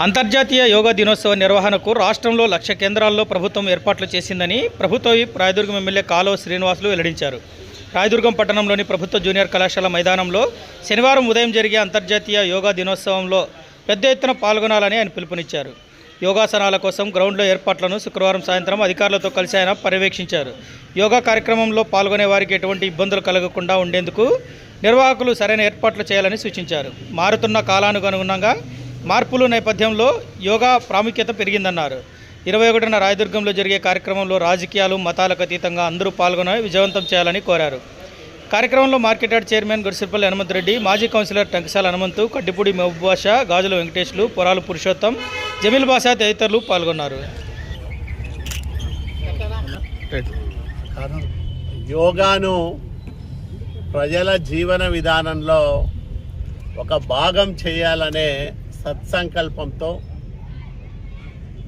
అంతర్జాతీయ యోగా దినోత్సవ నిర్వహణకు రాష్ట్రంలో లక్ష కేంద్రాల్లో ప్రభుత్వం ఏర్పాట్లు చేసిందని ప్రభుత్వ రాయదుర్గం ఎమ్మెల్యే కాలువ శ్రీనివాసులు వెల్లడించారు. రాయదుర్గం పట్టణంలోని ప్రభుత్వ జూనియర్ కళాశాల మైదానంలో శనివారం ఉదయం జరిగే అంతర్జాతీయ యోగా దినోత్సవంలో పెద్ద ఎత్తున పాల్గొనాలని ఆయన పిలుపునిచ్చారు. యోగాసనాల కోసం గ్రౌండ్లో ఏర్పాట్లను శుక్రవారం సాయంత్రం అధికారులతో కలిసి ఆయన పర్యవేక్షించారు. యోగా కార్యక్రమంలో పాల్గొనే వారికి ఎటువంటి ఇబ్బందులు కలగకుండా ఉండేందుకు నిర్వాహకులు సరైన ఏర్పాట్లు చేయాలని సూచించారు. మారుతున్న కాలానుగుణంగా మార్పుల నేపథ్యంలో యోగా ప్రాముఖ్యత పెరిగిందన్నారు. ఇరవై ఒకటిన రాయదుర్గంలో జరిగే కార్యక్రమంలో రాజకీయాలు మతాలకు అతీతంగా అందరూ పాల్గొని విజయవంతం చేయాలని కోరారు. కార్యక్రమంలో market yard chairman Gudisipalli Hanumanth Reddy మాజీ కౌన్సిలర్ టంకసాల హనుమంతు కడ్డిపూడి మహబూబ్ గాజుల వెంకటేష్లు పొరాలు పురుషోత్తం జమీల్ బాషా తదితరులు పాల్గొన్నారు. యోగాను ప్రజల జీవన విధానంలో ఒక భాగం చేయాలనే సత్సంకల్పంతో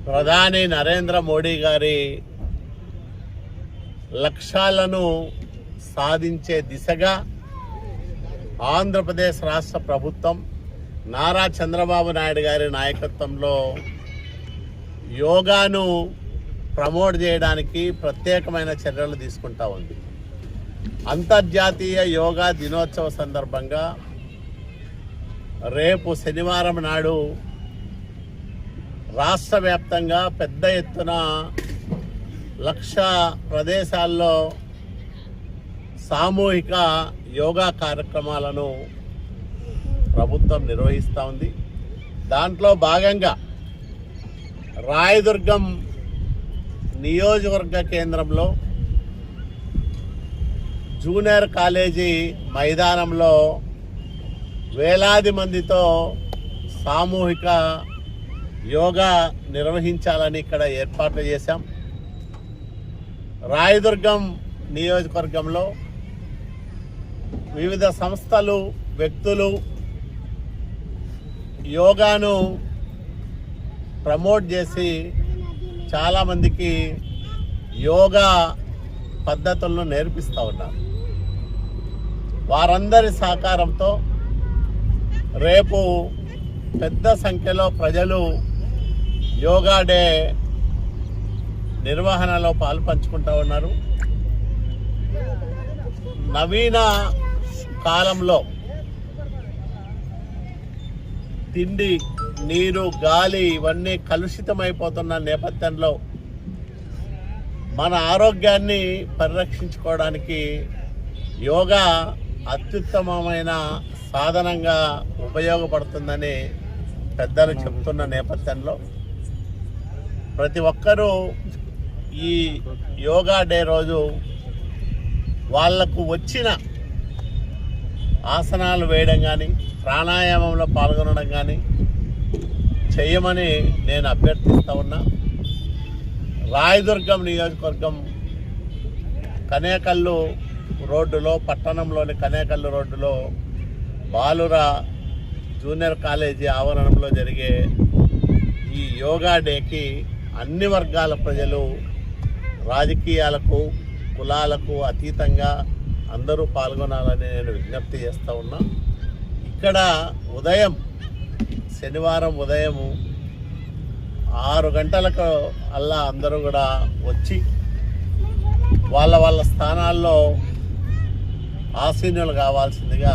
ప్రధాని నరేంద్ర మోడీ గారి లక్ష్యాలను సాధించే దిశగా ఆంధ్రప్రదేశ్ రాష్ట్ర ప్రభుత్వం నారా చంద్రబాబు నాయుడు గారి నాయకత్వంలో యోగాను ప్రమోట్ చేయడానికి ప్రత్యేకమైన చర్యలు తీసుకుంటా ఉంది. అంతర్జాతీయ యోగా దినోత్సవ సందర్భంగా రేపు శనివారం నాడు రాష్ట్ర వ్యాప్తంగా పెద్ద ఎత్తున లక్ష ప్రదేశాల్లో సామూహిక యోగా కార్యక్రమాలను ప్రభుత్వం నిర్వహిస్తూ ఉంది. దాంట్లో భాగంగా రాయదుర్గం నియోజకవర్గ కేంద్రంలో జూనియర్ కాలేజీ మైదానంలో వేలాది మందితో సామూహిక యోగా నిర్వహించాలని ఇక్కడ ఏర్పాట్లు చేశాం. రాయదుర్గం నియోజకవర్గంలో వివిధ సంస్థలు వ్యక్తులు యోగాను ప్రమోట్ చేసి చాలామందికి యోగా పద్ధతులను నేర్పిస్తూ ఉన్నారు. వారందరి సహకారంతో రేపు పెద్ద సంఖ్యలో ప్రజలు యోగా డే నిర్వహణలో పాలు పంచుకుంటూ ఉన్నారు. నవీన కాలంలో తిండి నీరు గాలి ఇవన్నీ కలుషితమైపోతున్న నేపథ్యంలో మన ఆరోగ్యాన్ని పరిరక్షించుకోవడానికి యోగా అత్యుత్తమమైన సాధనంగా ఉపయోగపడుతుందని పెద్దలు చెప్తున్న నేపథ్యంలో ప్రతి ఒక్కరూ ఈ యోగా డే రోజు వాళ్ళకు వచ్చిన ఆసనాలు వేయడం కానీ ప్రాణాయామంలో పాల్గొనడం కానీ చేయమని నేను అభ్యర్థిస్తా ఉన్నా. రాయదుర్గం నియోజకవర్గం కనేకల్లు రోడ్డులో పట్టణంలోని కనేకల్లు రోడ్డులో బాలుర జూనియర్ కాలేజీ ఆవరణంలో జరిగే ఈ యోగా డేకి అన్ని వర్గాల ప్రజలు రాజకీయాలకు కులాలకు అతీతంగా అందరూ పాల్గొనాలని నేను విజ్ఞప్తి చేస్తూ ఉన్నా. ఇక్కడ ఉదయం శనివారం ఉదయం ఆరు గంటలకు అల్లా అందరూ కూడా వచ్చి వాళ్ళ వాళ్ళ స్థానాల్లో ఆసీనులు కావాల్సిందిగా